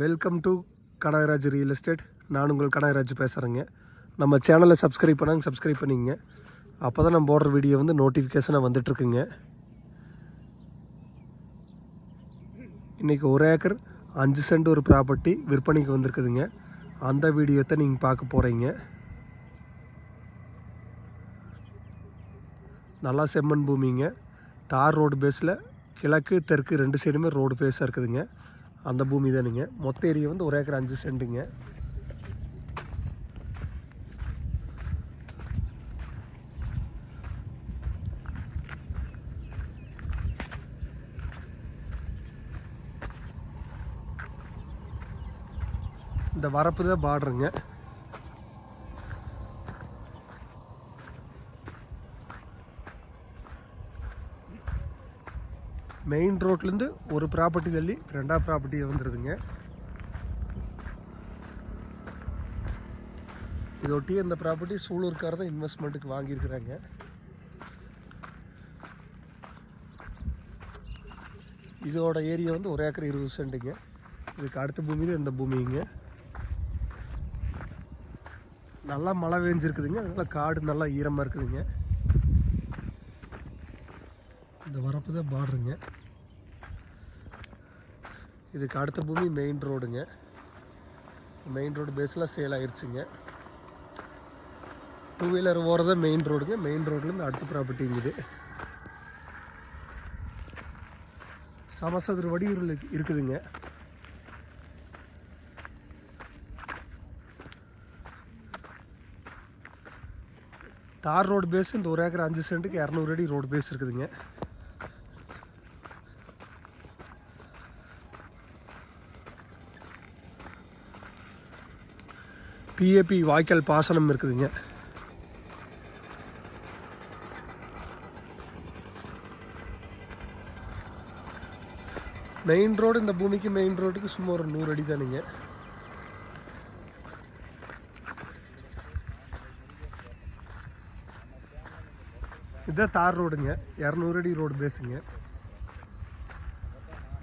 Welcome to Kanagaraj real estate நான் உங்கள் கனகராஜ் பேசுகிறேங்க நம்ம சேனலை சப்ஸ்கிரைப் பண்ணாங்க சப்ஸ்கிரைப் பண்ணிங்க. அப்போ தான் நம்ம போடுற வீடியோ வந்து நோட்டிஃபிகேஷனாக வந்துட்டுருக்குங்க. இன்றைக்கி ஒரு ஏக்கர் அஞ்சு சென்ட் ஒரு ப்ராப்பர்ட்டி விற்பனைக்கு வந்திருக்குதுங்க. அந்த வீடியோத்தை நீங்கள் பார்க்க போகிறீங்க நல்லா செம்மண் பூமிங்க. தார் ரோடு பேஸில் கிழக்கு தெற்கு ரெண்டு சைடுமே ரோடு பேஸாக இருக்குதுங்க. அந்த பூமி தானுங்க. மொத்த ஏரியா வந்து ஒரு ஏக்கர் அஞ்சு சென்ட்டுங்க. இந்த வரப்பு தான் பாடுறேங்க மெயின் ரோட்லேருந்து ஒரு ப்ராப்பர்ட்டி தள்ளி ரெண்டாவது ப்ராப்பர்ட்டி வந்துடுதுங்க இதொட்டி இந்த ப்ராப்பர்ட்டி சூலூர்க்கார தான் இன்வெஸ்ட்மெண்ட்டுக்கு வாங்கியிருக்கிறாங்க. இதோட ஏரியா வந்து ஒரு ஏக்கர் இருபது சென்ட்டுங்க. இதுக்கு அடுத்த பூமி தான் இந்த பூமிங்க. நல்லா மழை பெஞ்சிருக்குதுங்க. அதனால காடு நல்லா ஈரமாக இருக்குதுங்க. இந்த வரப்பு தான் பார்டருங்க இதுக்கு அடுத்த பூமி மெயின் ரோடுங்க மெயின் ரோடு பேஸ்லாம் சேல் ஆகிருச்சுங்க டூ வீலர் போகிறத மெயின் ரோடுங்க மெயின் ரோட்லேருந்து அடுத்த ப்ராப்பர்ட்டிங்குது சமசதுர வடிவில் இருக்குதுங்க. தார் ரோடு பேஸ் இந்த ஒரு ஏக்கர் அஞ்சு சென்ட்டுக்கு இரநூறு அடி ரோடு பேஸ் இருக்குதுங்க. பிஏபி வாய்க்கால் பாசனம் இருக்குதுங்க. மெயின் ரோடு இந்த பூமிக்கு மெயின் ரோடுக்கு சும்மா ஒரு நூறு அடி தானுங்க. இதுதான் தார் ரோடுங்க. இரநூறு அடி ரோடு பேஸுங்க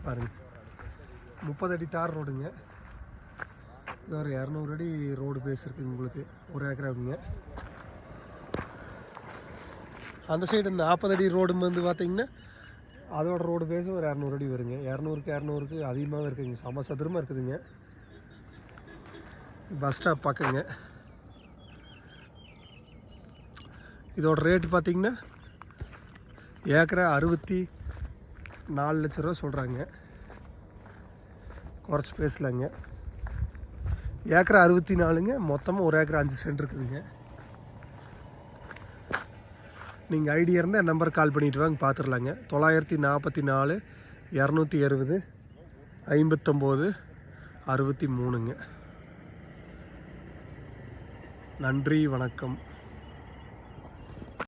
பாருங்க. முப்பது அடி தார் ரோடுங்க. இது ஒரு இரநூறு அடி ரோடு பேஸ் இருக்குங்க உங்களுக்கு. ஒரு ஏக்கராவுங்க அந்த சைடு நாற்பது அடி ரோடு வந்து பார்த்தீங்கன்னா அதோட ரோடு பேஸும் ஒரு இரநூறு அடி வருங்க. இரநூறுக்கு இரநூறுக்கு அதிகமாகவே இருக்குதுங்க சம சதுரமாக இருக்குதுங்க. பஸ் ஸ்டாப் பார்க்குங்க இதோட ரேட்டு பார்த்தீங்கன்னா ஏக்கரை அறுபத்தி நாலு லட்ச ரூபா சொல்கிறாங்க குறைச்சி பேசலாங்க. ஏக்கரை அறுபத்தி நாலுங்க மொத்தமாக ஒரு ஏக்கர் அஞ்சு சென்ட் இருக்குதுங்க. நீங்கள் ஐடியா இருந்தால் என் நம்பர் கால் பண்ணிட்டு வாங்க பார்த்துடலாங்க தொள்ளாயிரத்தி நாற்பத்தி நாலு இரநூத்தி அறுபது ஐம்பத்தொம்போது அறுபத்தி மூணுங்க. நன்றி வணக்கம்.